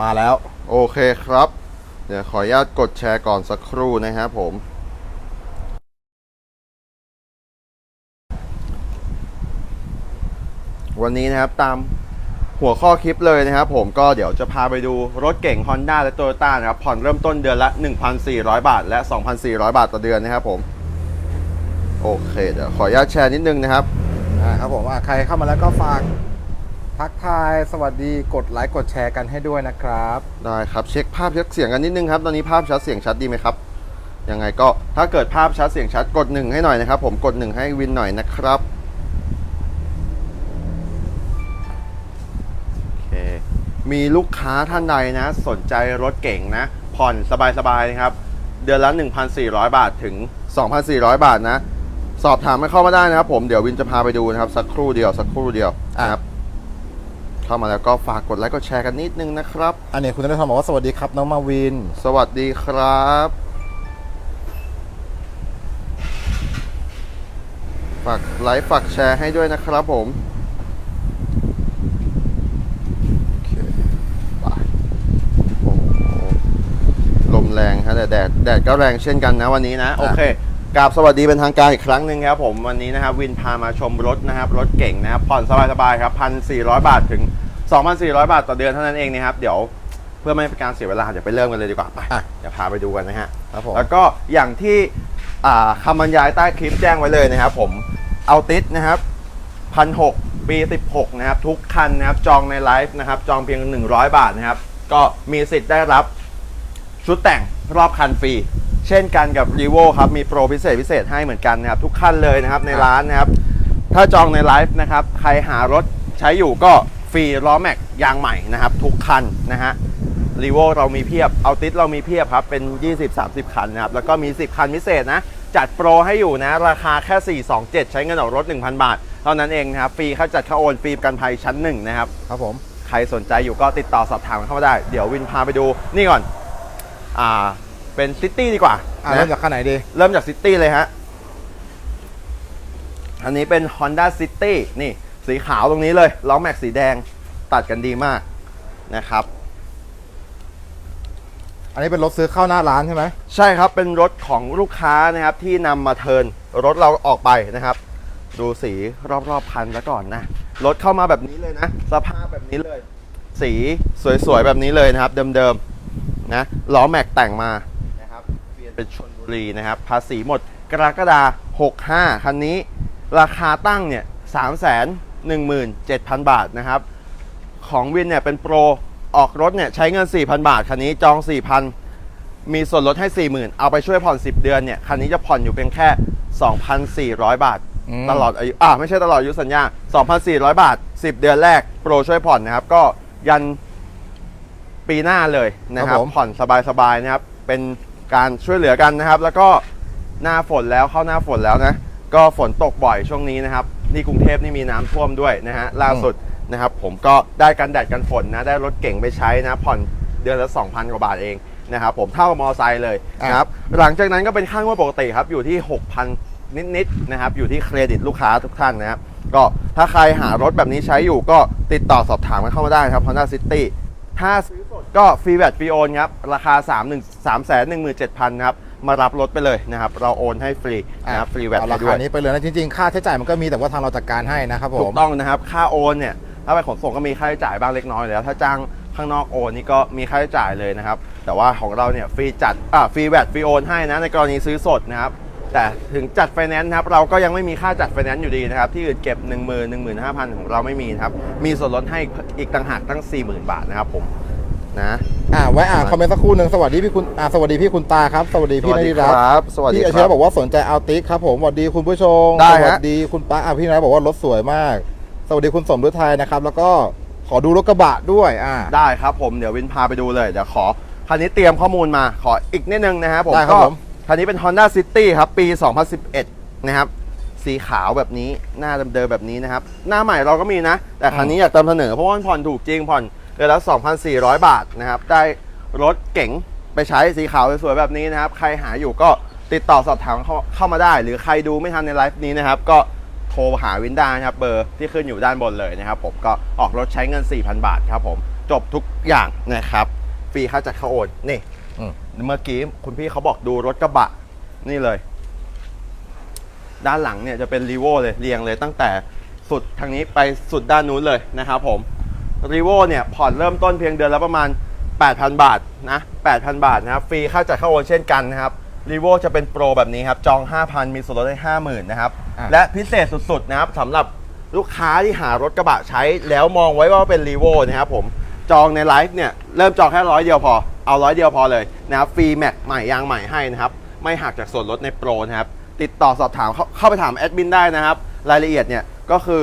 มาแล้ว โอเคครับ เดี๋ยวขออนุญาตกดแชร์ก่อนสักครู่นะครับผม วันนี้นะครับตามหัวข้อคลิปเลยนะครับผมก็เดี๋ยวจะพาไปดูรถเก่ง Honda และ Toyota นะครับ ผ่อนเริ่มต้นเดือนละ 1,400 บาท และ 2,400 บาทต่อเดือนนะครับผม โอเค เดี๋ยวขออนุญาตแชร์นิดนึงนะครับอ่าครับผมอ่าใครเข้ามาแล้วก็ฝาก ทักทายสวัสดีกดไลค์กดแชร์กันให้ด้วยนะครับ ได้ครับเช็คภาพเช็คเสียงกันนิดนึงครับ ตอนนี้ภาพชัดเสียงชัดดีไหมครับ ยังไงก็ถ้าเกิดภาพชัดเสียงชัดกดหนึ่งให้หน่อยนะครับ ผมกดหนึ่งให้วินหน่อยนะครับโอเคมีลูกค้าท่านใดนะ สนใจรถเก่งนะ ผ่อนสบายๆนะครับ เดือนละ 1,400 บาทถึง 2,400 บาทนะ สอบถามไม่เข้ามาได้นะครับผมเดี๋ยววินจะพาไปดูนะครับ สักครู่เดียวสักครู่เดียวนะครับ เข้ามาแล้วก็ฝากกดไลค์กดแชร์กันนิดนึงนะครับ อันนี้คุณธนทรบอกว่าสวัสดีครับน้องมาวิน สวัสดีครับ ฝากไลค์ฝากแชร์ให้ด้วยนะครับผมโอเคไปโอ้โหลมแรงฮะแต่แดดแดดก็แรงเช่นกันนะวันนี้นะ โอเค กราบสวัสดีเป็นทางการอีกครั้งหนึ่งครับผมวันนี้นะครับวินพามาชมรถนะครับรถเก่งนะครับผ่อนสบายๆครับ1,400บาทถึง 2,400 บาทต่อเดือนเท่านั้นเองนะครับเดี๋ยวเพื่อไม่ให้เป็นการเสียเวลาเดี๋ยวไปเริ่มกันเลยดีกว่าไปอะ เดี๋ยวพาไปดูกันนะฮะ ครับผม แล้วก็อย่างที่อ่าคำบรรยายใต้คลิปแจ้งไว้เลยนะครับผมเอาติสนะครับพันหปี16นะครับทุกคันนะครับจองในไลฟ์นะครับจองเพียง 100 บาทนะครับก็มีสิทธิ์ได้รับชุดแต่งรอบคันฟรี เช่นกันกับ r e v o ครับ มีโปรพิเศษพิเศษให้เหมือนกันนะครับ ทุกคันเลยนะครับในร้านนะครับ ถ้าจองในไลฟ์นะครับ ใครหารถใช้อยู่ก็ฟรีล้อแม็กยางใหม่นะครับ ทุกคันนะฮะรีโวเรามีเพียบเอาติสเรามีเพียบครับ เป็น 20-30 คันนะครับ แล้วก็มี 10 คันพิเศษนะ จัดโปรให้อยู่นะ ราคาแค่ 427 ใช้เงินออกรถ 1,000 บาท เท่านั้นเองนะครับ ฟรีค่าจัดค่าโอนฟรีประกันภัยชั้นหนึ่งนะครับ ครับผม ใครสนใจอยู่ก็ติดต่อสอบถามกันเข้ามาได้ เดี๋ยววินพาไปดูนี่ก่อน อ่า เป็นซิตี้ดีกว่าอ่านะเริ่มจากคันไหนดี เริ่มจากซิตี้เลยฮะ อันนี้เป็น Honda City นี่ สีขาวตรงนี้เลย ล้อแม็กสีแดงตัดกันดีมากนะครับ อันนี้เป็นรถซื้อเข้าหน้าร้านใช่ไหม ใช่ครับ เป็นรถของลูกค้านะครับที่นำมาเทิร์นรถเราออกไปนะครับ ดูสีรอบๆคันซะก่อนนะ รถเข้ามาแบบนี้เลยนะ สภาพแบบนี้เลย สีสวยๆแบบนี้เลยนะครับ เดิมๆนะ ล้อแม็กแต่งมานะครับ เปลี่ยนเป็นชนบุรีนะครับภาษีหมดกรกฎาคม65คันนี้ราคาตั้งเนี่ย3 1 7 0 0 0บาทนะครับ ของวินเนี่ยเป็นโปรออกรถเนี่ยใช้เงิน 4,000 บาท คันนี้จอง 4,000 มีส่วนลดให้ 40,000 เอาไปช่วยผ่อน 10 เดือนเนี่ย คันนี้จะผ่อนอยู่เพียงแค่ 2,400 บาทอืมตลอดอายุอ่าไม่ใช่ตลอดอายุสัญญา 2,400 บาท 10 เดือนแรก โปรช่วยผ่อนนะครับ ก็ยันปีหน้าเลยนะครับ ผ่อนสบายๆนะครับ เป็น การช่วยเหลือกันนะครับ แล้วก็หน้าฝนแล้วเข้าหน้าฝนแล้วนะ ก็ฝนตกบ่อยช่วงนี้นะครับนี่กรุงเทพนี่มีน้ำท่วมด้วยนะฮะล่าสุดนะครับ ผมก็ได้กันแดดกันฝนนะ ได้รถเก่งไปใช้นะ ผ่อนเดือนละ 2,000 กว่าบาทเองนะครับผมเท่ากับมอไซค์เลยนะครับหลังจากนั้นก็เป็นค่างวดปกติครับอยู่ที่ 6,000 นิดๆนะครับอยู่ที่เครดิตลูกค้าทุกท่านนะครับก็ถ้าใครหารถแบบนี้ใช้อยู่ก็ติดต่อสอบถามกันเข้ามาได้ครับ Honda City ถ้าซื้อสดก็ฟรีแวตฟรีโอนครับ ราคา 3 1 3 1 7 0 0 0นะครับ มารับรถไปเลยนะครับ เราโอนให้ฟรีนะครับฟรีแวตเอาให้ราด้คาวยนี้ไปเลยนะจริงๆ ค่าใช้จ่ายมันก็มีแต่ว่าทางเราจัดการให้นะครับผถูม กต้องนะครับ ค่าโอนเนี่ย ถ้าไปขนส่งก็มีค่าใช้จ่ายบ้างเล็กน้อยแล้ว ถ้าจ้างข้างนอกโอนนี่ก็มีค่าใช้จ่ายเลยนะครับ แต่ว่าของเราเนี่ยฟรีจัด อ่า ฟรีแวตฟรีโอนให้นะ ในกรณีซื้อสดนะครับ แต่ถึงจัดไฟแนนซ์นะครับเราก็ยังไม่มีค่าจัดไฟแนนซ์อยู่ดีนะครับ ที่อื่นเก็บ 1 0 0 0 0 1 5 0 0 0 ของเราไม่มีนะครับ มีส่วนลดให้อีกต่างหากตั้ง 40,000 บาทนะครับผมนะอ่าไว้อ่านคอมเมนต์สักครู่หนึ่งสวัสดีพี่คุณอ่าสวัสดีพี่คุณตาครับ สวัสดีพี่นริรัตน์บสวัสดีพี่อาคชีรัพบบอกว่าสนใจเอาติสครับผมสวัสดีคุณผู้ชมได้สฮะวัสดีคุณป้าอะพี่นริรัตน์บอกว่ารถสวยมาก สวัสดีคุณสมฤทัยนะครับ แล้วก็ขอดูรถกระบะด้วยอ่าได้ครับผมเดี๋ยววินพาไปดูเลยเดี๋ยวขอคันนี้เตรียมข้อมูลมาขออีกนิดนึงนะครับผมได้ครับก็ผม คันนี้เป็น Honda City ครับ ปี 2011 นะครับ สีขาวแบบนี้ หน้าเดิมๆแบบนี้นะครับ หน้าใหม่เราก็มีนะ แต่คันนี้อยากนำเสนอเพราะว่ามันผ่อนถูกจริง ผ่อนเดือนละ 2,400 บาทนะครับ ได้รถเก๋งไปใช้สีขาวสวยๆแบบนี้นะครับ ใครหาอยู่ก็ติดต่อสอบถามเข้าขามาได้ หรือใครดูไม่ทันในไลฟ์นี้นะครับ ก็โทรหาวินด้านะครับเบอร์ที่ขึ้นอยู่ด้านบนเลยนะครับ ผมก็ออกรถใช้เงิน 4,000 บาทครับผม จบทุกอย่างนะครับ ฟรีค่าจัดเข้าโอนนี่ อืม เมื่อกี้คุณพี่เขาบอกดูรถกระบะ นี่เลย ด้านหลังเนี่ยจะเป็นรีโวเลยเรียงเลยตั้งแต่สุดทางนี้ไปสุดด้านนู้นเลยนะครับผมรีโวเนี่ยผ่อนเริ่มต้นเพียงเดือนละประมาณ 8,000 บาทนะ8,000 บาทนะครับฟรีค่าจัดเข้าโอนเช่นกันนะครับรีโวจะเป็นโปรแบบนี้ครับจอง 5,000 มีส่วนลดได้50,000นะครับอะ และพิเศษสุดๆนะครับสำหรับลูกค้าที่หารถกระบะใช้แล้วมองไว้ว่าเป็นรีโวนะครับผม จองในไลฟ์เนี่ยเริ่มจองแค่ร้อยเดียวพอเอาร้อยเดียวพอเลยนะครับฟรีแม็กใหม่ยางใหม่ให้นะครับไม่หักจากส่วนลดในโปรนะครับติดต่อสอบถามเข้าเข้าไปถามแอดมินได้นะครับรายละเอียดเนี่ยก็คือ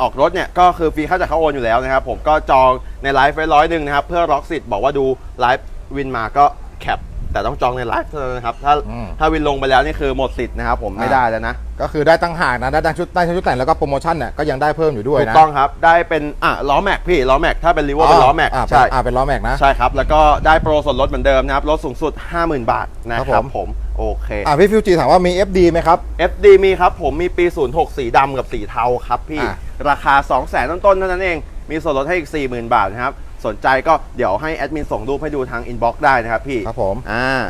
ออกรถเนี่ยก็คือฟรีค่าจากเข้าโอนอยู่แล้วนะครับ ผมก็จองในไลฟ์ไว้ร้อยหนึ่งนะครับ เพื่อล็อกสิทธิ์บอกว่าดูไลฟ์วินมาก็แคป แต่ต้องจองในไลฟ์เท่านั้นนะครับ ถ้าอืม ถ้าวินลงไปแล้วนี่คือหมดสิทธิ์นะครับผมไม่อ่าได้แล้วนะ ก็คือได้ตั้งหากนะได้ทั้งชุดได้ทั้งชุดแต่งแล้วก็โปรโมชั่นเนี่ยก็ยังได้เพิ่มอยู่ด้วยถูกนะ ต้องครับ ได้เป็นอะล้อแม็กพี่ล้อแม็กถ้าเป็นรีโวเป็นล้อแม็กาใช่ อ่าเป็นล้อแม็กนะ ใช่ครับ แล้วก็ได้โปรส่วนลดเหมือนเดิมนะครับ ลดสูงสุด 50,000 บาทนะคครัรับบผม ผม โอเค อ่าพี่ฟิวจีถามว่ามี FD ไหมครับ FD มีครับ ผมมีปี 06 สีดำกับสีเทาครับพี่ อะ ราคา 2 0 0 0 0 0ต้นๆเท่านั้นเอง มีส่วนลดให้อีก 40,000 บาทนะครับ สนใจก็เดี๋ยวให้แอดมินส่งรูปให้ดูทางอินบ็อกซ์ได้นะครับพี่ครับผม อ่า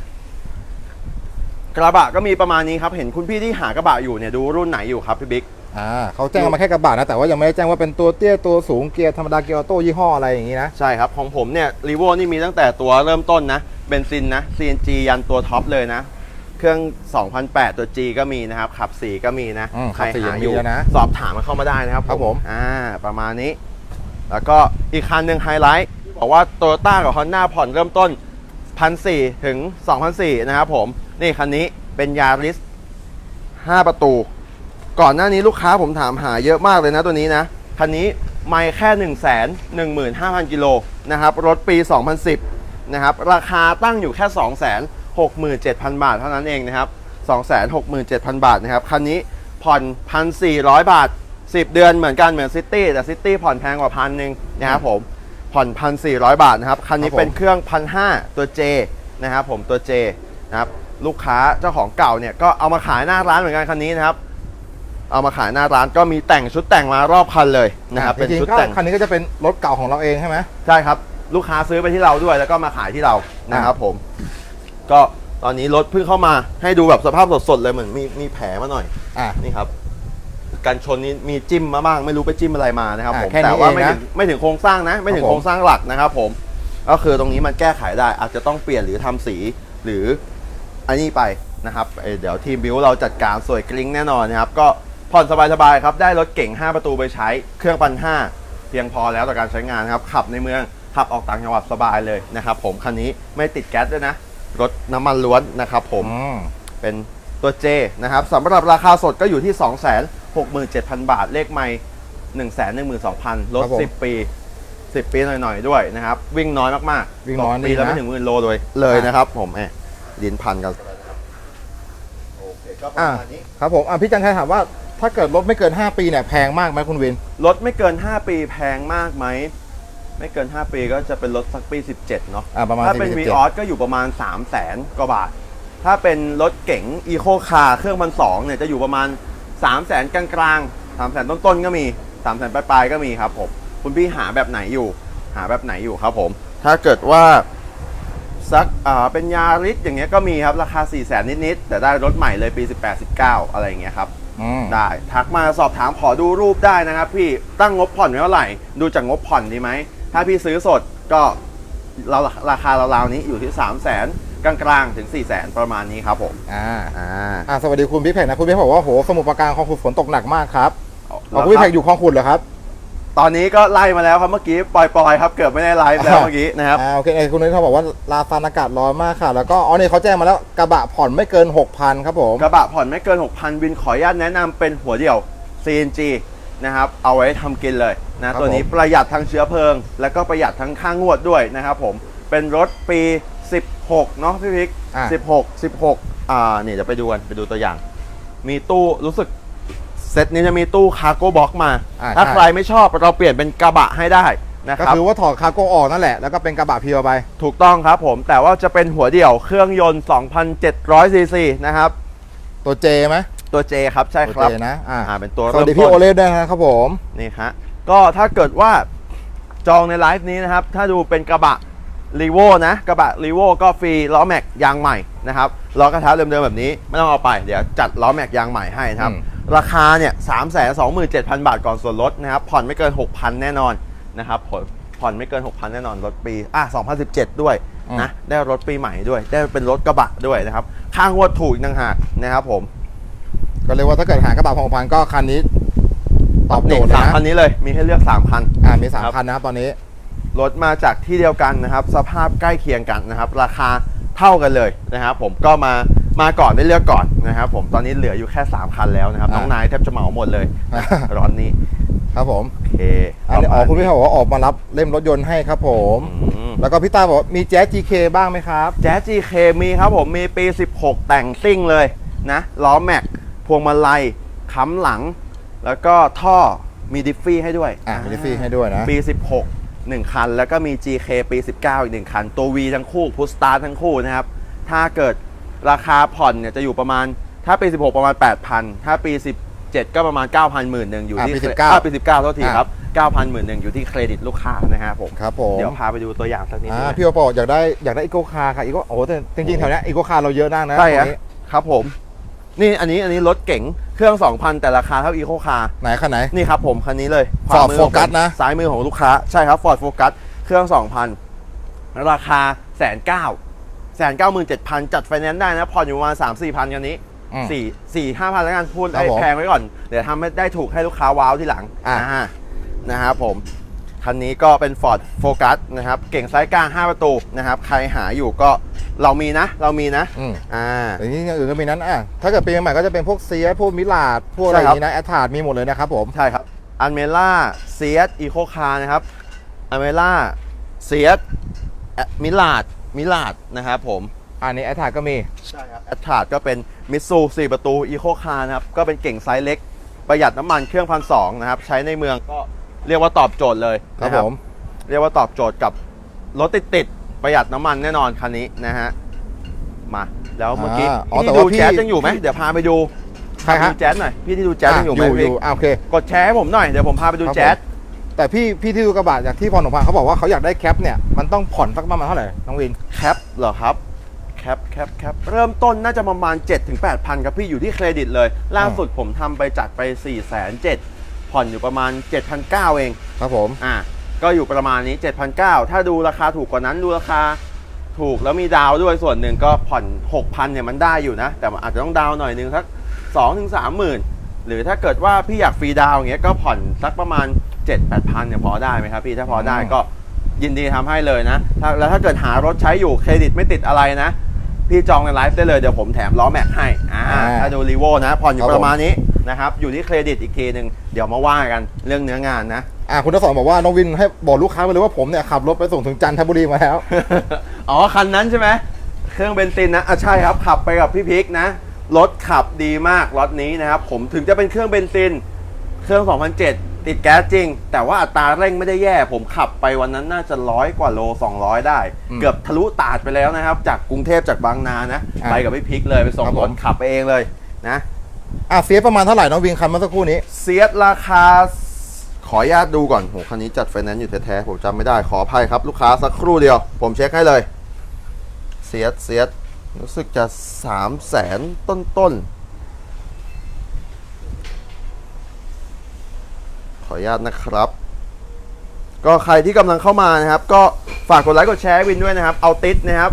กระบะก็มีประมาณนี้ครับ เห็นคุณพี่ที่หากระบะอยู่เนี่ยดูรุ่นไหนอยู่ครับพี่บิ๊กอ่าเขาแจ้งมาแค่กระบะนะ แต่ว่ายังไม่ได้แจ้งว่าเป็นตัวเตี้ยตัวสูงเกียร์ธรรมดาเกียร์ออโต้ยี่ห้ออะไรอย่างนี้นะ ใช่ครับ ของผมเนี่ยรีโวนี่มีตั้งแต่ตัวเริ่มต้นนะเบนซินนะ CNG ยันตัวท็อปเลยนะ เครื่อง 2008 ตัว G ก็มีนะครับ ขับ4ก็มีนะอืมใครขับสี่หายังมีอยู่แล้วนะ สอบถามมาเข้ามาได้นะครับครับผมอ่าประมาณนี้ แล้วก็อีกคันหนึ่งไฮไลท์บอกว่า t o y ต้ากับ Honda ผ่อนเริ่มต้น 1,400 ถึง 2,400 นะครับผม นี่คันนี้เป็นยาริส5 ประตู ก่อนหน้านี้ลูกค้าผมถามหาเยอะมากเลยนะตัวนี้นะ คันนี้ไม่แค่ 1 1 5 0 0 0 กิโลนะครับ รถปี 2010 นะครับ ราคาตั้งอยู่แค่ 2 6 7 0 0 0 บาทเท่านั้นเองนะครับ 267,000 บาทนะครับ คันนี้ผ่อน 1,400 บาท 10 เดือนเหมือนกันเหมือนซิตี้แต่ซิตี้ผ่อนแพงกว่าพันหนึ่งนะครับผมผ่อน1,400บาทนะครับ คันนี้ครับผม เป็นเครื่อง1,500ตัว J นะครับผมตัว J นะครับลูกค้าเจ้าของเก่าเนี่ยก็เอามาขายหน้าร้านเหมือนกันคันนี้นะครับ เอามาขายหน้าร้านก็มีแต่งชุดแต่งมารอบคันเลยนะครับอ่าเป็นจริงชุดๆก็แต่ง คันนี้ก็จะเป็นรถเก่าของเราเองใช่ไหม ใช่ครับ ลูกค้าซื้อไปที่เราด้วยแล้วก็มาขายที่เรานะครับผม ก็ตอนนี้รถเพิ่งเข้ามาให้ดูแบบสภาพสดๆเลยเหมือนมีมีแผลมาหน่อย อ่านี่ครับ กันชนนี้มีจิ้มมาบ้างไม่รู้ไปจิ้มอะไรมานะครับอ่าผมแค่นี้แต่ว่าไม่เองนะถึงไม่ถึงโครงสร้างนะ ไม่ถึงครับผม โครงสร้างหลักนะครับผมก็คือตรงนี้มันแก้ไขได้อาจจะต้องเปลี่ยนหรือทำสีหรืออันนี้ไปนะครับเอ่อเดี๋ยวทีมบิวเราจัดการสวยกริ้งแน่นอนนะครับก็ผ่อนสบายๆครับได้รถเก่ง 5 ประตูไปใช้เครื่องปันห้าเพียงพอแล้วต่อการใช้งานครับขับในเมืองขับออกต่างจังหวัดสบายเลยนะครับผมคันนี้ไม่ติดแก๊สด้วยนะรถน้ำมันล้วนนะครับผม อืม เป็นตัว J นะครับสำหรับราคาสดก็อยู่ที่ 267,000 บาท เลขไม่112,000ลด ครับผม10 ปี 10 ปีหน่อยๆด้วยนะครับ วิ่งน้อยมากๆวิ่งน้อยปีแล้วดีนะไม่ถึงหมื่นโลเลยเลยนะครับผมแอบดินพันกันโอเคก็ประอ่ามาณนี้ ครับผมอะพี่จันชัยถามว่าถ้าเกิดรถไม่เกิน 5 ปีเนี่ยแพงมากไหมคุณวิน รถไม่เกิน 5 ปีแพงมากไหม ไม่เกิน 5 ปีก็จะเป็นรถสักปี 17 เนาะอ่าประมาณถ้าเป็น17 v ีออสก็อยู่ประมาณ 3 0 0แสนกว่าบาท ถ้าเป็นรถเก๋งอีโคคาร์เครื่องพันสองเนี่ยจะอยู่ประมาณ 3 0 0แสนกลางๆ3 0 0แสนต้นๆก็มี3 0 0แสนปลายๆก็มีครับผมคุณพี่หาแบบไหนอยู่ หาแบบไหนอยู่ครับผม ถ้าเกิดว่าสักอ่าเป็นยาริสอย่างเงี้ยก็มีครับราคา4 0 0แสนนิดๆแต่ได้รถใหม่เลยปี 18-19 อะไรอย่างเงี้ยครับอืมได้ทักมาสอบถามขอดูรูปได้นะครับ พี่ตั้งงบผ่อนไว้เท่าไหร่ ดูจากงบผ่อนดีไหมถ้าพี่ซื้อสดก็เราราคาราวๆนี้อยู่ที่ 3 0 0แสน กลางๆถึง4 0 0แสนประมาณนี้ครับผมอ่าอ่าอ่าสวัสดีคุณพี่แพกนะคุณพี่แพกบอกว่าโหสมุทรปราการคลองขุดฝนตกหนักมากครับเอาเอาคุณพี่แพกอยู่คลองขุดเหรอครับ ตอนนี้ก็ไล่มาแล้วครับเมื่อกี้ปล่อยๆครับเกือบไม่ได้ไลฟ์แล้วเมื่อกี้นะครับอ่าโอเคไอ้คุณนุ้ยเขาบอกว่าลาซานอากาศร้อนมากค่ะ แล้วก็อ๋อนี่เขาแจ้งมาแล้วกระบะผ่อนไม่เกิน 6,000ครับผมกระบะผ่อนไม่เกิน 6,000วินขออนุญาตแนะนำเป็นหัวเดี่ยว CNG นะครับเอาไว้ทำกินเลยนะตัวนี้ประหยัดทั้งเชื้อเพลิง แล้วก็ประหยัดทั้งค่างวดด้วยนะครับผมเป็นรถปี 16 เนาะพี่พิกอ่า16 16 อ่าเนี่ยเดี๋ยวไปดูกันไปดูตัวอย่าง มีตู้รู้สึกเซตนี้จะมีตู้คาร์โก้บ็อกมา อ่าถ้าใช่ ใครไม่ชอบเราเปลี่ยนเป็นกระบะให้ได้นะคก็รับ คือว่าถอดคาร์โก้ออกนั่นแหละ แล้วก็เป็นกระบะเพียวไป ถูกต้องครับผมแต่ว่าจะเป็นหัวเดี่ยวเครื่องยนต์ 2,700 ซีซีนะครับ ตัวเจไหมตัว J ครับใช่ตัวครับเจนะ อ่าอ่าเป็นตัวสวัเริ่สมดีต้พี่นโอเล่ด้วยนะครับผม นี่ฮะก็ถ้าเกิดว่าจองในไลฟ์นี้นะครับ ถ้าดูเป็นกระบะ รีโวนะกระบะรีโวก็ฟรีล้อแม็กยางใหม่นะครับล้อกระทะเดิมๆแบบนี้ไม่ต้องเอาไป เดี๋ยวจัดล้อแม็กยางใหม่ให้นะครับ อืม ราคาเนี่ยสามแสนสองหมื่นเจ็ดพันบาทก่อนส่วนลดนะครับ ผ่อนไม่เกิน6,000แน่นอนนะครับผ่อนผ่อนไม่เกิน6,000แน่นอนรถปีอะ2017ด้วยนะได้รถปีใหม่ด้วย ได้เป็นรถกระบะด้วยนะครับค่างวดถูกอีกต่างหากนะครับผมก็เรียกว่าถ้าเกิดหากระบะของพันก็คันนี้ ตอบโจนี่ทย์เลยสามนะคันนี้เลยมีให้เลือก3คัน อ่ามีสามครับ คันนะครับตอนนี้ รถมาจากที่เดียวกันนะครับ สภาพใกล้เคียงกันนะครับ ราคาเท่ากันเลยนะครับผมก็มามาก่อนได้เลือกก่อนนะครับผมตอนนี้เหลืออยู่แค่ 3 คันแล้วนะครับอ่าน้องนายแทบจะเหมาหมดเลยนะอ่าร้อนนี้ครับผมโอเคอันนี้ปอ๋ระอมาณคุณพี่เขาบอกว่าออกมารับเล่มรถยนต์ให้ครับผมอืมแล้วก็พี่ตาบอกว่ามีแจ๊ส GK บ้างไหมครับ แจ๊ส GK มีครับผมมีปี 16 แต่งซิ่งเลยนะล้อแม็กพวงมาลัยค้ำหลัง แล้วก็ท่อมีดิฟฟี่ให้ด้วยอ่ามีดิฟฟี่ให้ด้วยนะปี 16 1 คัน แล้วก็มี GK ปี19 อีก 1 คัน ตัว V ทั้งคู่พุสตาร์ทั้งคู่นะครับ ถ้าเกิดราคาผ่อนเนี่ยจะอยู่ประมาณถ้าปี 16 ประมาณ 8,000 ถ้าปี 17 ก็ประมาณ 9,000หมื่นหนึ่งอยู่ที่อะปีเคร19อะปี 19เท่าทีอะครับ 9,000หมื่นหนึ่งอยู่ที่เครดิตลูกค้านะครับผม ครับผม เดี๋ยวพาไปดูตัวอย่างสักนิดนึอ่าง พี่โอบอกอยากได้อยากได้อีโกคาร์ค่ะอีโกโอ้โหแต่จริงๆแถวเนี้อีโกคาร์เราเยอะมากนะใช่ตรฮะงนี้ ครับผม นี่อันนี้อันนี้รถเก๋งเครื่อง 2,000 แต่ราคาเท่าอีโคคาร์ไหนคันไหน นี่ครับผมคันนี้เลย Ford ขวามือของผม Focus นะ ซ้ายมือของลูกค้าใช่ครับ Ford Focus เครื่อง 2,000 ราคาแสนเก้าแสนเก้าหมื่นเจ็ดพันจัดไฟแนนซ์ได้นะผ่อนอยู่ประมาณสามสี่พันกันนี้อืม สี่สี่ห้าพันแล้วกันพูดครับไอ้ผมแพงไว้ก่อน เดี๋ยวทำให้ได้ถูกให้ลูกค้าว้าวที่หลังอะนะครับผม คันนี้ก็เป็น Ford Focus นะครับ เก่งไซส์กลาง 5 ประตูนะครับ ใครหาอยู่ก็ เรามีนะ เรามีนะอืม อ่าแต่นี้อย่างอื่นก็มีนั้นอะถ้าเกิดปีใหม่ก็จะเป็นพวกเซียพวกมิลาดพวกอะไรใช่อครัย่าบ งนี้นะแอตทาร์ดมีหมดเลยนะครับผม ใช่ครับอันเมล่าเซียสอีโคคาร์นะครับอันเมล่าเซียสมิลาดมิลาดนะครับผม อันนี้แอตทาร์ดก็มี ใช่ครับแอตทาร์ดก็เป็นมิตซู4ประตูอีโคคาร์นะครับ ก็เป็นเก่งไซส์เล็ก ประหยัดน้ำมันเครื่องพันสองนะครับ ใช้ในเมืองก็เรียกว่าตอบโจทย์เลยครับนะผม เรียกว่าตอบโจทย์กับรถติดติดๆ ประหยัดน้ำมันแน่นอนคันนี้นะฮะ มา แล้วเมื่อกี้าอ๋อพี่แต่ที่ว่าดูพี่แจ๊สยังอยู่ไหมเดี๋ยวพาไปดูใครฮะพาไปดูแจ๊สหน่อย พี่ที่ดูแจ๊สยังอยู่ไหมอยู่อพี่ยู่อะโอเค กดแชร์ให้ผมหน่อย เดี๋ยวผมพาไปดูครับแจ๊สผมแต่พี่พี่ที่ดูกระบะจากที่พรหนพันธ์เขาบอกว่าเขาอยากได้แคปเนี่ยมันต้องผ่อนสักประมาณเท่าไหร่น้องวิน แคปเหรอครับ แคปแคปแคปเริ่มต้นน่าจะประมาณ 7-8ถึง8,000ครับพี่อยู่ที่เครดิตเลย ล่าสุดผมทำไปจัดไป4 7 0 0 0ผ่อนอยู่ประมาณ7,900เอง ครับผม อะ ก็อยู่ประมาณนี้7,900ถ้าดูราคาถูกกว่านั้นดูราคาถูกแล้วมีดาวน์ด้วยส่วนหนึ่งก็ผ่อน 6,000เนี่ยมันได้อยู่นะ แต่มันอาจจะต้องดาวน์หน่อยนึงสัก2ถึง30,000หรือถ้าเกิดว่าพี่อยากฟรีดาวน์อย่างเงี้ยก็ผ่อนสักประมาณ 7-8,000เนี่ยพอได้ไหมครับพี่ถ้าพอได้อืมก็ยินดีทำให้เลยนะถ้าแล้วถ้าเกิดหารถใช้อยู่เครดิตไม่ติดอะไรนะ พี่จองในไลฟ์ได้เลยเดี๋ยวผมแถมล้อแม็กให้อ่าอ่าถ้าดูรีโวนะผ่อนอยู่ครับผมประมาณนี้นะครับอยู่ที่เครดิตอีกทีหนึ่งเดี๋ยวมาว่ากันเรื่องเนื้องานนะ อะคุณทศรบอกว่าน้องวินให้บอกลูกค้าไปเลยว่าผมเนี่ยขับรถไปส่งถึงจันทบุรีมาแล้ว อ๋อคันนั้นใช่ไหมเครื่องเบนซินนะอะใช่ครับขับไปกับพี่พิกนะรถขับดีมากรถนี้นะครับผมถึงจะเป็นเครื่องเบนซินเครื่อง 2007 ติดแก๊สจริง แต่ว่าอัตราเร่งไม่ได้แย่ ผมขับไปวันนั้นน่าจะร้อยกว่าโล 200 ได้อืมเกือบทะลุตาดไปแล้วนะครับ จากกรุงเทพจากบางนานะ อะไปกับพี่พิกเลยไปส่งครับรผถม ขับไปเองเลยนะ อะเฟียสประมาณเท่าไหร่น้องวินคันเมื่อสักครู่นี้เซียสราคา ขออนุญาตดูก่อนโหคันนี้จัดไฟแนนซ์อยู่แท้ๆผมจำไม่ได้ขออภัยครับ ลูกค้าสักครู่เดียว ผมเช็คให้เลยเซียสเซียสรู้สึกจะสามแสนต้นๆ ขออนุญาตนะครับ ก็ใครที่กำลังเข้ามานะครับ ก็ฝากกดไลค์กดแชร์วินด้วยนะครับ เอาติดนะครับ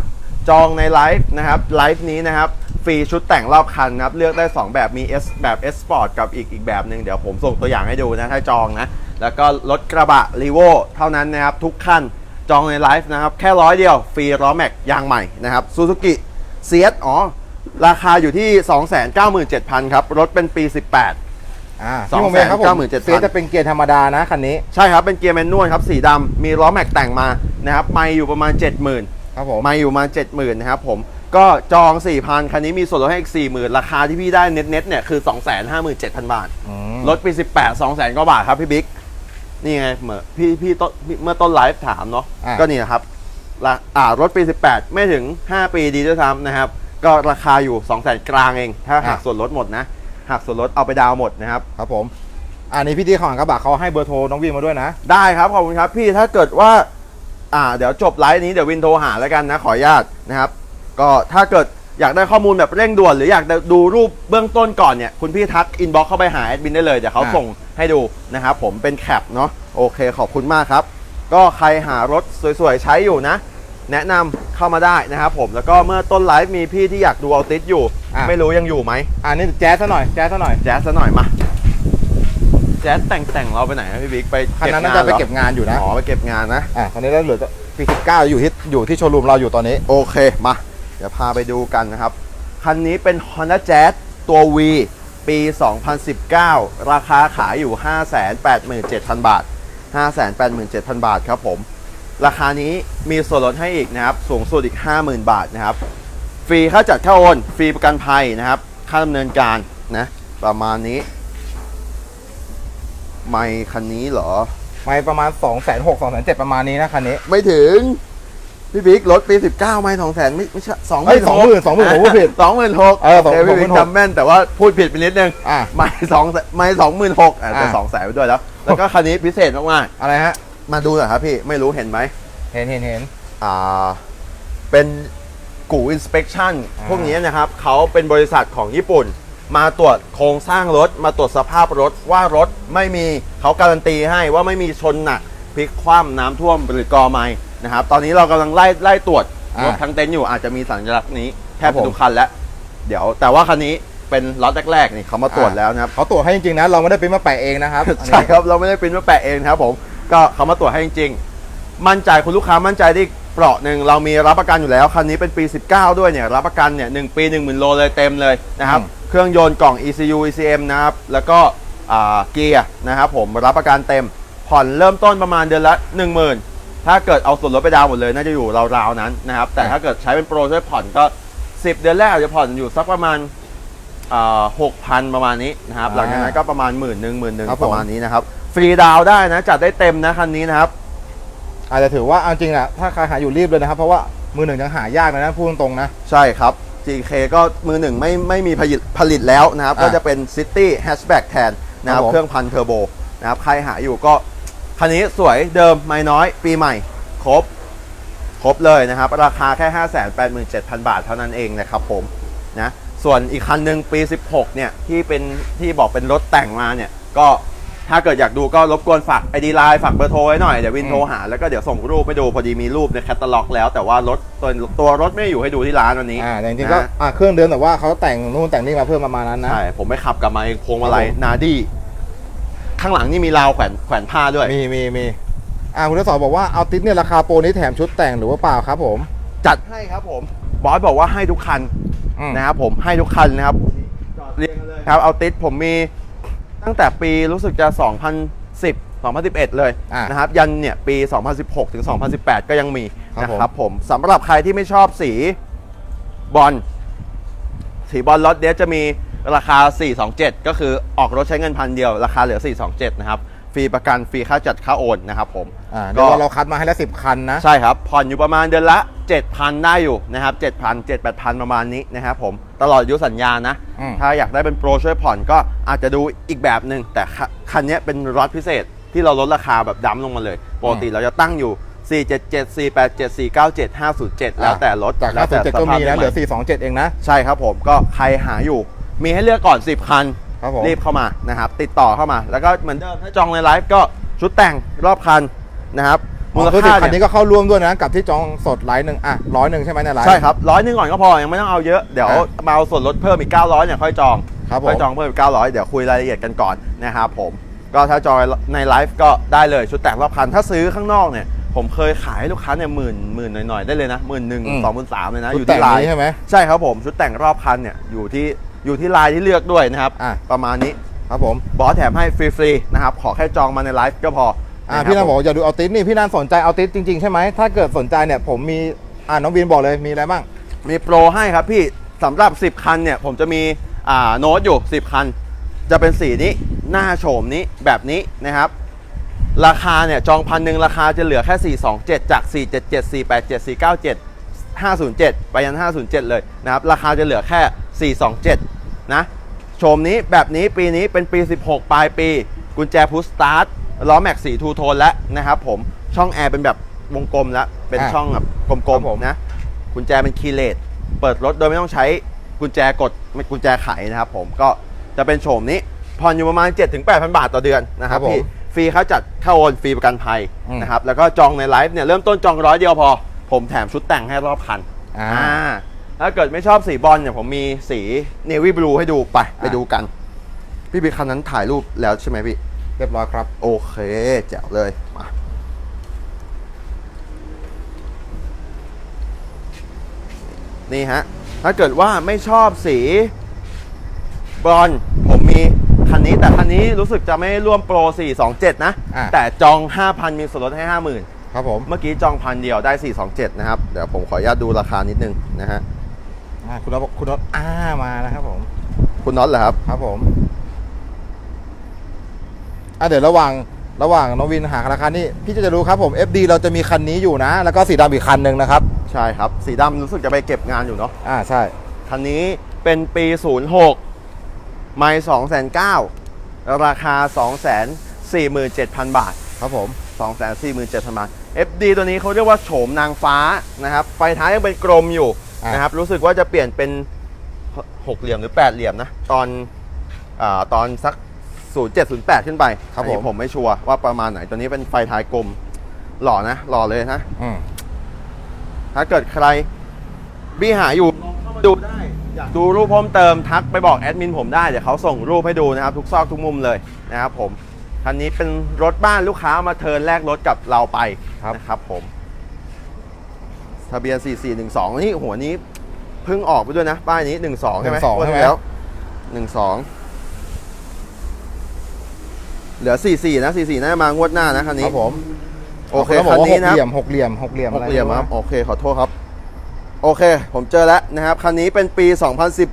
จองในไลฟ์นะครับไลฟ์นี้นะครับ ฟรีชุดแต่งรอบคันนะครับ เลือกได้ 2 แบบมี S แบบ S Sport กับอีกอีกแบบหนึ่งเดี๋ยวผมส่งตัวอย่างให้ดูนะ ถ้าจองนะ แล้วก็รถกระบะ r ีโวเท่านั้นนะครับ ทุกคันจองในไลฟ์นะครับ แค่ร้อยเดียว ฟรีล้อแม็กยางใหม่นะครับซูซูกิเซียสอ๋อ ราคาอยู่ที่ 297,000 ครับ รถเป็นปี 18อ่าสองพี่โมแสเมนครับผมเก้าหมื่นเจ็ดพันเฟียสจะเป็นเกียร์ธรรมดานะคันนี้ ใช่ครับเป็นเกียร์แมนนวลครับสีดำมีล้อแม็กแต่งมานะครับไม่อยู่ประมาณ 70,000ครับผมมาอยู่มา70,000นะครับผม ก็จอง 4,000 คันนี้มีส่วนลดให้อีก 40,000 ราคาที่พี่ได้เน็ตๆเนี่ยคือ 257,000 บาท อืมรถปี18 200,000 กว่าบาทครับพี่บิ๊ก นี่ไงเหมือนพี่พี่ต้นเมื่อต้นไลฟ์ถามเนาะอะ ก็นี่นะครับละอ่ารถปี 18 ไม่ถึง 5 ปีดีด้วยซ้ำนะครับ ก็ราคาอยู่ 200,000 กลางเอง ถ้าหักส่วนลดหมดนะหักส่วนลดเอาไปดาวน์หมดนะครับ ครับผมนอันนี้พี่ที่ของกระบะเขาให้เบอร์โทรน้องวีมาด้วยนะ ได้ครับ ขอบคุณครับพี่ถ้าเกิดว่า อ่า เดี๋ยวจบไลฟ์นี้เดี๋ยววินโทรหาแล้วกันนะ ขออนุญาตนะครับ ก็ถ้าเกิดอยากได้ข้อมูลแบบเร่งด่วนหรืออยากจะดูรูปเบื้องต้นก่อนเนี่ยคุณพี่ทักอินบ็อกเข้าไปหาแอดมินได้เลยเดี๋ยวเขาอ่าส่งให้ดูนะครับผมเป็นแคปเนาะโอเคขอบคุณมากครับ ก็ใครหารถสวยๆ ใช้อยู่นะ แนะนำเข้ามาได้นะครับผมแล้วก็เมื่อต้นไลฟ์มีพี่ที่อยากดูเอาติสอยู่อะไม่รู้ยังอยู่ไหมอันนี้แจ๊สซะหน่อยแจ๊สซะหน่อยแจ๊สซะหน่อยมาแจ๊สแต่งแต่งเราไปไหนนะพี่บิ๊กไปคันเก็บนั้นงาน่านจะไปเหรอเก็บงานอยู่นะอ๋อไปเก็บงานนะอะคันนี้แล้วเหลือปีสิบเก้าอยู่ที่อยู่ที่โชว์รูมเราอยู่ตอนนี้โอเคมาเดี๋ยวพาไปดูกันนะครับ คันนี้เป็น Honda Jazz ตัว V ปี 2019 ราคาขายอยู่ 587,000 บาท 587,000 บาทครับผม ราคานี้มีส่วนลดให้อีกนะครับ สูงสุดอีก 50,000 บาทนะครับ ฟรีค่าจัดค่าโอน ฟรีประกันภัยนะครับ ค่าดำเนินการนะ ประมาณนี้ ไม่คันนี้เหรอ ไม่ประมาณ 2 6 0 0 0 2 7 0 0 ประมาณนี้นะคันนี้ ไม่ถึง พี่บิ๊กรถปี 19ไม่สองแสนไม่ไม่ใช่สองหเอ้มื่ยน20,000 20,000ผมพูดผิดสองหมื่นหกเออสองพี่บิ๊ก26,000จำแม่นแต่ว่าพูดผิดไปนิดนึงอะไม่สองไม่สองหมื่นหกแต่อะสองแสนไปด้วยแล้ว แล้วก็คันนี้พิเศษมากอะไรฮะๆมาดูหน่อยครับพี่ไม่รู้เห็นไหมเห็นเห็นเห็นอ่าเป็นกูอินสเป t ชั่นอ่าพวกนี้นะครับเขาเป็นบริษัทของญี่ปุ่น มาตรวจโครงสร้างรถ มาตรวจสภาพรถว่ารถไม่มีเขาการันตีให้ว่าไม่มีชนหนักพลิกคว่ำน้ำท่วมหรือกอไม้ นะครับตอนนี้เรากำลังไล่ไล่ตรวจอ่ารถทั้งเต็นท์อยู่อาจจะมีสัญลักษณ์นี้แทบครับผมจะทุกคันแล้ว เดี๋ยวแต่ว่าคันนี้เป็นล็อตแรกๆนี่เขามาตรวจแล้วนะครับ เขาตรวจให้จริงๆนะ เราไม่ได้ปริ้นมาแปะเองนะครับอันนี้ใช่ครับเราไม่ได้ปริ้นมาแปะเองนะครับผมก็เขามาตรวจให้จริงๆ มั่นใจคุณลูกค้ามั่นใจได้เปราะหนึ่งเรามีรับประกันอยู่แล้วคันนี้เป็นปี 19 ด้วยเนี่ยรับประกันเนี่ยหนึ่งปี1 0,000โลเลยเต็มเลยนะครับอืมเครื่องยนต์กล่อง ECU ECM นะครับแล้วก็อ่าเกียร์นะครับผมรับประกันเต็มผ่อนเริ่มต้นประมาณเดือนละ 10,000 ถ้าเกิดเอาส่วนลดไปดาวน์หมดเลยน่าจะอยู่ราวๆนั้นนะครับ แต่ถ้าเกิดใช้เป็นโปรช่วยผ่อนก็ 10 เดือนแรกอาจจะผ่อนอยู่สักประมาณหกพันประมาณนี้นะครับ หลังจากนั้นก็ประมาณหมื่นหนึ่งหมื่นหนึ่งครับผมประมาณนี้นะครับ ฟรีดาวน์ได้นะ จัดได้เต็มนะคันนี้นะครับ อาจจะถือว่าเอาจริงอะถ้าใครหาอยู่รีบเลยนะครับ เพราะว่ามือหนึ่งยังหายากนะนะพูดตรงๆนะ ใช่ครับ GK ก็มือหนึ่งไม่ไม่มีผลิตผลิตแล้วนะครับอะก็จะเป็น City Hatchback แทนนะครัครับบผมเครื่องพันเทอร์โบนะครับ ใครหาอยู่ก็ คันนี้สวยเดิมไม่น้อย ปีใหม่ ครบ ครบเลยนะครับ ราคาแค่ 587,000 บาทเท่านั้นเองนะครับผมนะส่วนอีกคันหนึ่งปี 16 เนี่ย ที่เป็นที่บอกเป็นรถแต่งมาเนี่ย ก็ถ้าเกิดอยากดูก็รบกวนฝากไอดีไลน์ฝากเบอร์โทรไว้หน่อย เดี๋ยววินโทรหา แล้วก็เดี๋ยวส่งรูปไปดูพอดีมีรูปในแคตตาล็อกแล้วแต่ว่ารถตัวตัวรถไม่ได้อยู่ให้ดูที่ร้านวันนี้อ่าแต่จริงๆก็นะอ่าเครื่องเดิมแต่ว่าเขาแต่งนู่นแต่งนี่มาเพิ่มประมาณนั้นนะ ใช่ผมไม่ขับกลับมาเองพวงมาลัยครับผมนาดี้ ข้างหลังนี่มีราวแขวนแขวนผ้าด้วย มีมีมีอ่าคุณทศสอนบอกว่าเอาติสเนี่ยราคาโปรนี้แถมชุดแต่งหรือว่าเปล่าครับผม จัดให้ครับผม บอสบอกว่าให้ทุกคันอืม นะครับผมให้ทุกคันนะครับเรียงกันเลยครับเอาติดผมมีตั้งแต่ปีรู้สึกจะ 2010 2011 เลยอะนะครับยันเนี่ยปี 2016 ถึง 2018 ก็ยังมีครับนะผม ครับผมสำหรับใครที่ไม่ชอบสีบอลสีบอลล็อตเนี้ยจะมี ราคา 427 ก็คือออกรถใช้เงินพันเดียวราคาเหลือ 427 นะครับ ฟรีประกันฟรีค่าจัดค่าโอนนะครับผม อ่าเดี๋ยวเราคัดมาให้แล้วสิบคันนะ ใช่ครับ ผ่อนอยู่ประมาณเดือนละ 7,000 ได้อยู่นะครับ 7,000 7-8,000 ประมาณนี้นะครับผม ตลอดอายุสัญญานะ อืม ถ้าอยากได้เป็นโปรช่วยผ่อนก็อาจจะดูอีกแบบหนึ่งแต่คัคันเนี้ยเป็นรถพิเศษที่เราลดราคาแบบดั้มลงมาเลย ปกติเราจะตั้งอยู่ 477 487 497 507 แล้วแต่รถจากแล้วแต่507ก็มีนะสภาพเหลือ427เองนะ ใช่ครับผมก็ใครหาอยู่ มีให้เลือกก่อน 10 คัน ครับผมรีบเข้ามานะครับ ติดต่อเข้ามา แล้วก็เหมือนเดิมถ้าจองในไลฟ์ก็ชุดแต่งรอบคันนะครับมูมูลลค่าค่าคันเนี่ยนี้ก็เข้าร่วมด้วยนะกับที่จองสดไลน์หนึ่งอะร้อยหนึ่งใช่ไหมในไลน์ใช่ครับร้อยหนึ่งก่อนก็พอยังไม่ต้องเอาเยอะเดี๋ยวอะมาเอาส่วนลดเพิ่มอีก 900เนี่ยค่อยจองครับผมค่อยจองเพิ่มอีก 900 เดี๋ยวคุยรายละเอียดกันก่อนนะครับผมก็ถ้าจองในไลฟ์ก็ได้เลยชุดแต่งรอบคันถ้าซื้อข้างนอกเนี่ยผมเคยขายให้ลูกค้าเนี่ยหมื่นหมื่นหน่อยๆได้เลยนะหมื่นหนึ่งอืมสองหมื่นสามเลยนะชุอดยู่แต่ที่งลายนี้ใช่ไหมใช่ครับผมชุดแต่งรอบคันเนี่ยอยู่ที่ อยู่ที่ลายที่เลือกด้วยนะครับอะประมาณนี้ครับผมบอสแถมให้ฟรีๆนะครับขอแค่จองมาในไลฟ์ก็พออ่าะครับพี่นันผมบอกอย่าดูเอาติสนี่พี่นันสนใจเอาติสจริงๆใช่ไหมถ้าเกิดสนใจเนี่ยผมมีอ่าน้องบินบอกเลยมีอะไรบ้างมีโปรให้ครับพี่สำหรับ 10 คันเนี่ยผมจะมีอ่าโน้ตอยู่ 10 คัน จะเป็นสีนี้หน้าโฉมนี้แบบนี้นะครับ ราคาเนี่ยจองพันหนึ่งราคาจะเหลือแค่ 427 จาก 477 487 497 507 ไปยัน 507 เลยนะครับ ราคาจะเหลือแค่ 427 นะโฉมนี้แบบนี้ปีนี้เป็นปี 16 ปลายปี กุญแจพุชสตาร์ทล้อแม็กสีทูโทนแล้วนะครับผมช่องแอร์เป็นแบบวงกลมแล้ว เป็นอะช่องแบบกลครัมบผม ๆนะกุญแจเป็นคีย์เลสเปิดรถโดยไม่ต้องใช้กุญแจกดไม่กุญแจไขนะครับผมก็จะเป็นโฉมนี้ผ่อนอยู่ประมาณ 7-8,000 บาทต่อเดือนนะครับครับผมพี่ฟรีเขาจัดเข้าโอนฟรีประกันภัยอืมนะครับแล้วก็จองในไลฟ์เนี่ยเริ่มต้นจองร้อยเดียวพอ ผมแถมชุดแต่งให้รอบคันอ่า อ่า ถ้าเกิดไม่ชอบสีบอลเนี่ยผมมีสีเนวี่บลูให้ดูไปไปอะดูกัน พี่บิ๊กคันนั้นถ่ายรูปแล้วใช่ไหมพี่ เรียบร้อยครับ โอเค แจ๋วเลยมานี่ฮะ ถ้าเกิดว่าไม่ชอบสีบอลผมมีคันนี้แต่คันนี้รู้สึกจะไม่ร่วมโปร 427 นะอะแต่จอง 5,000 มีส่วนลดให้ 50,000 ครับผม เมื่อกี้จองพันเดียวได้ 427 นะครับ เดี๋ยวผมขออนุญาตดูราคานิดนึงนะฮะ อ่าคุณน็อตคุณน็อตอ้ามานะครับผม คุณน็อตเหรอครับ ครับผมอะเดี๋ยวระหว่างระหว่างน้องวินหาราคานี่พี่จะจะรู้ครับผม FD เราจะมีคันนี้อยู่นะ แล้วก็สีดำอีกคันหนึ่งนะครับ ใช่ครับ สีดำรู้สึกจะไปเก็บงานอยู่เนาะอ่าใช่ คันนี้เป็นปี 06 ไม่2 9 0 0ราคา 247,000 บาท ครับผม 247,000บาท FD ตัวนี้เขาเรียกว่าโฉมนางฟ้านะครับ ไฟท้ายยังเป็นกลมอยู่ อะ นะครับรู้สึกว่าจะเปลี่ยนเป็น6เหลี่ยมหรือ8เหลี่ยมนะตอนอาตอนสัก 0708 ขึ้นไปครับอันนี้ผมผมไม่ชัวร์ว่าประมาณไหนตัวนี้เป็นไฟท้ายกลมหล่อนะหล่อเลยนะ อืม ถ้าเกิดใครบี้หาอยู่ลองเข้ามาดูได้อยากดูรูปเพิ่มเติมทักไปบอกแอดมินผมได้ เดี๋ยวเขาส่งรูปให้ดูนะครับ ทุกซอกทุกมุมเลยนะครับผมคันนี้เป็นรถบ้านลูกค้ามาเทิร์นแลกรถกับเราไปครับ นะครับผม ทะเบียน 4412 นี่หัวนี้เพิ่งออกไปด้วยนะ ป้ายนี้ 12 ใช่ไหม12งวดใช่ไหมที่แล้ว12 เหลือ 44 นะ 44 น่าจะมางวดหน้านะคันคนี้รับผมโอเคแล้วบอคักนว่าหนี้กนะเหลี่ยมหกเหลี่ยมหกเหลี่ยมหอะกไรเหลี่ยมไรู้ครับโอเคขอโทษครับ โอเค ผมเจอแล้วนะครับคันนี้เป็นปี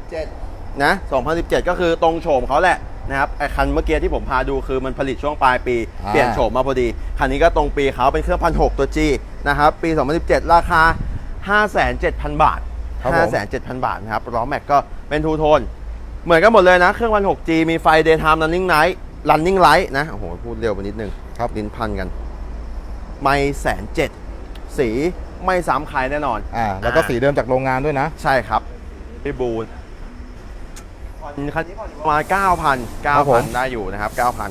2017 นะ 2017 ก็คือตรงโฉมเขาแหละนะครับไอ้คันเมื่อกี้ที่ผมพาดูคือมันผลิตช่วงปลายปีอ่าเปลี่ยนโฉมมาพอดี คันนี้ก็ตรงปีเขาเป็นเครื่องพันหตัว G นะครับ ปี 2017 ราคา 507,000 บาท ครับผม507,000 บาทนะครับล้อแม็กก็เป็นทูโทน เหมือนกันหมดเลยนะ เครื่องพันห G มีไฟ daytime running night running light นะ โอ้โห พูดเร็วไปนิดนึงครับลิ้นพันกัน ไม่แสนเจ็ดสีไม่ซ้ำใครแน่นอน อ่าแล้วก็สีเดิมจากโรงงานด้วยนะ ใช่ครับ พี่บูนผ่อนคันนี้ผ่อนอยู่ประมาณ9,000 ครับผม 9,000 ได้อยู่นะครับ 9,000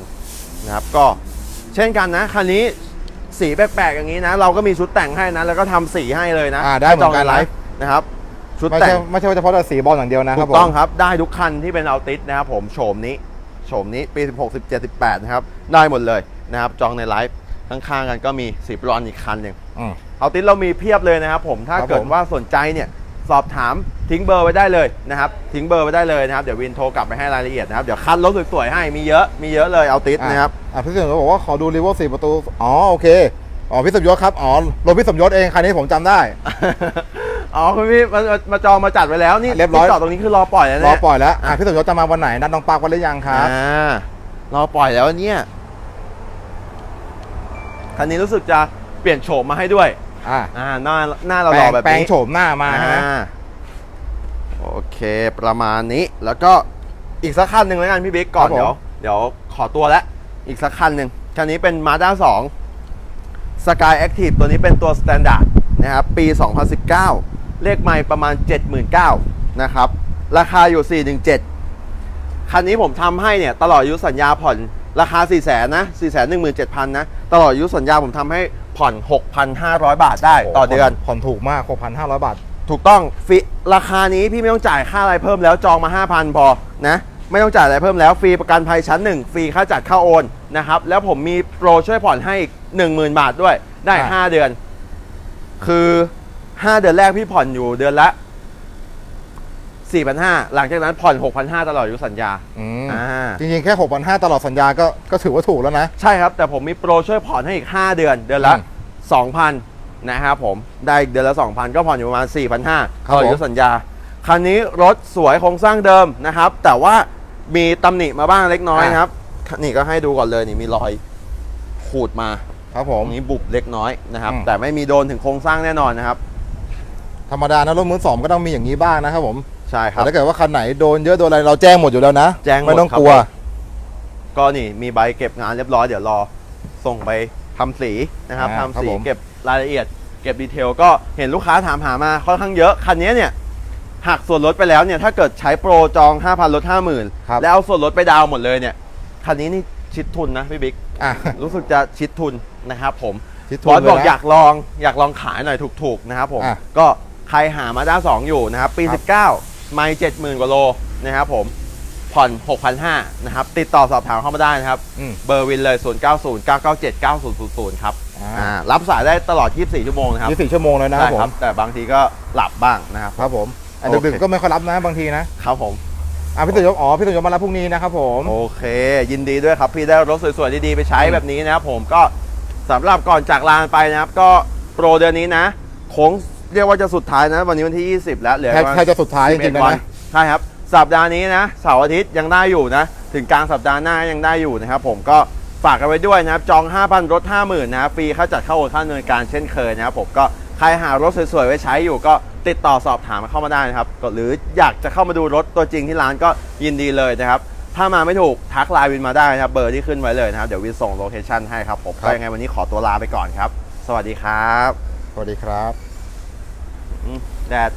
นะครับ ก็เช่นกันนะ คันนี้ สีแปลกๆอย่างนี้นะ เราก็มีชุดแต่งให้นะ แล้วก็ทำสีให้เลยนะอ่าได้เหมือนกันให้จงใไลนะฟ์นะครับ ชุดไม่แต่ใช่งไม่ใช่ว่าเฉพาะแต่สีบอลอย่างเดียวนะคถูรับกผมต้องครับ ได้ทุกคันที่เป็นเอาติสนะครับผมโฉมนี้โฉมนี้ปี 16 17 18 นะครับ ได้หมดเลยนะครับ จองในไลฟ์ข้างๆกันก็มีสีบรอนซ์อีกคันหนึ่งอืมเอาติสเรามีเพียบเลยนะครับผมถ้าครับเกิดผมว่าสนใจเนี่ย สอบถามทิ้งเบอร์ไว้ได้เลยนะครับ ทิ้งเบอร์ไว้ได้เลยนะครับ เดี๋ยววินโทรกลับไปให้รายละเอียดนะครับ เดี๋ยวคัดรถสวยๆให้มีเยอะมีเยอะเลยเอาติสนะครับอ่าพี่สมยศบอกว่าขอดูรีโวสี่ประตู อ๋อโอเคอ๋อพี่สมยศครับอ๋อรถพี่สมยศเองคันนี้ผมจำได้ อ๋อคุณพี่มามามาจองมาจัดไว้แล้วนี่เรียบร้อยที่จอดตรงนี้คือรอปล่อยแล้วรอเนี่ยปล่อยแล้วอ่าพี่สมยศจะมาวันไหนนัดน้องปากวันหรือยังครับอ่ารอปล่อยแล้วเนี่ยคันนี้รู้สึกจะเปลี่ยนโฉมมาให้ด้วย อ่าอ่าหน้าหน้าเราแปหลล่องแบบแปลงนี้โฉมหน้ามาใช่ไหมอ่าโอเคประมาณนี้แล้วก็อีกสักคันหนึ่งแล้วกันพี่บิ๊กก่อนครับผมเดี๋ยวเดี๋ยวขอตัวแล้วอีกสักคันหนึ่งคันนี้เป็น Mazda 2 Sky Active ตัวนี้เป็นตัว Standard นะครับปี 2019 เลขไมล์ประมาณ 79,000นะครับราคาอยู่ 417 คันนี้ผมทำให้เนี่ยตลอดอายุสัญญาผ่อนราคา 4 0 0 0 0นะ4 1 7 0 0 0 นะ ตลอดอายุสัญญาผมทำให้ผ่อน 6,500 บาทได้ต่อเดือน ผ่อนถูกมาก 6,500 บาท ถูกต้องฟรีราคานี้พี่ไม่ต้องจ่ายค่าอะไรเพิ่มแล้วจองมา 5,000 พอนะไม่ต้องจ่ายอะไรเพิ่มแล้วฟรีประกันภัยชั้น 1 ฟรีค่าจัดค่าโอนนะครับแล้วผมมีโปรช่วยผ่อนให้อีก10,000 บาทด้วยได้อ่า5เดือน คือ 5 เดือนแรกพี่ผ่อนอยู่เดือนละ 4,500 หลังจากนั้นผ่อน 6,500 ตลอดอายุสัญญาอืมอ่าจริงๆ แค่ 6,500 ตลอดสัญญาก็ก็ถือว่าถูกแล้วนะ ใช่ครับ แต่ผมมีโปรช่วยผ่อนให้อีก 5 เดือน เดือนละ อืม2,000 นะครับผม ได้อีกเดือนละ 2,000 ก็ผ่อนอยู่ประมาณ 4,500ครับตลอดอายุผม สัญญา คันนี้รถสวยโครงสร้างเดิมนะครับ แต่ว่ามีตำหนิมาบ้างเล็กน้อยนะครับ นี่ก็ให้ดูก่อนเลยนี่มีรอยขูดมา ครับผตม รงนี้บุบเล็กน้อยนะครับ อืม แต่ไม่มีโดนถึงโครงสร้างแน่นอนนะครับ ธรรมดานะรถมือสองก็ต้องมีอย่างนี้บ้างนะครับผม ใช่คแต่รับถ้าเกิดว่าคันไหนโดนเยอะโดนอะไรเราแจ้งหมดอยู่แล้วนะแจ้งหมดไม่ต้องครับกลัวผมก็นี่มีใบเก็บงานเรียบร้อยเดี๋ยวรอส่งไปทำสีนะครับอ่าทำครับสีผม เก็บรายละเอียด เก็บดีเทลก็เห็นลูกค้าถามหามาค่อนข้างเยอะ คันนี้เนี่ยหักส่วนลดไปแล้วเนี่ยถ้าเกิดใช้โปรจอง 5,000ลดครับ50,000 แล้วเอาส่วนลดไปดาวน์หมดเลยเนี่ยคันนี้นี่ชิดทุนนะพี่บิ๊ก อะ รู้สึกจะชิดทุนนะครับผมชิดทุบนอสบอกเลยนะอยากลองอยากลองขายหน่อยถูกๆนะครับผม อะก็ใครหามาด้า2อยู่นะครับ ปี ครับ 19 ไม่70,000กว่าโลนะครับผมผ่อน6,500นะครับ ติดต่อสอบถามเข้ามาได้นะครับ อืม เบอร์วินเลย 0 9 0 9 9 7 9 0 0 0 ครับอ่า อ่ารับสายได้ตลอด 24 ชั่วโมงนะครับยี่สิบสี่ชั่วโมงเลยนะครับใช่ผครัมบแต่บางทีก็หลับบ้างนะครับ ครับผมอันโอเค ดึกๆก็ไม่ค่อยรับนะบางทีนะครับผม อะพี่ตุยกอ๋อพี่ตุยกมารับพรุ่งนี้นะครับผม โอเค ยินดีด้วยครับ พี่ได้รถสวยๆ ดีๆ ไปใช้อืม แบบนี้นะครับผมก็สำหรับก่อนจากลานไปนะครับ ก็โปรเดือนนี้นะ โค้ง เรียกว่าจะสุดท้ายนะวันนี้วันที่ 20 แล้วเหลือแค่ประมาณแค่จะสุดท้ายจริงๆเลย11วันะใช่ครับ สัปดาห์นี้นะเสาร์อาทิตย์ยังได้อยู่นะ ถึงกลางสัปดาห์หน้ายังได้อยู่นะครับผมก็ฝากกันไว้ด้วยนะครับ จอง 5,000 รถ 50,000 นะครับฟรีค่าจัดเข้าโอนค่าดำเนินการเช่นเคยนะครับผมก็ใครหารถสวยๆ ไว้ใช้อยู่ก็ติดต่อสอบถามมาเข้ามาได้นะครับก็หรืออยากจะเข้ามาดูรถตัวจริงที่ร้านก็ยินดีเลยนะครับถ้ามาไม่ถูกทักไลน์วินมาได้นะครับเบอร์ที่ขึ้นไว้เลยนะครับเดี๋ยววินส่งโลเคชั่นให้ครับผมครับ ก็ยังไงวันนี้ขอตัวลาไปก่อนครับ สวัสดีครับ สวัสดีครับ อืมแดด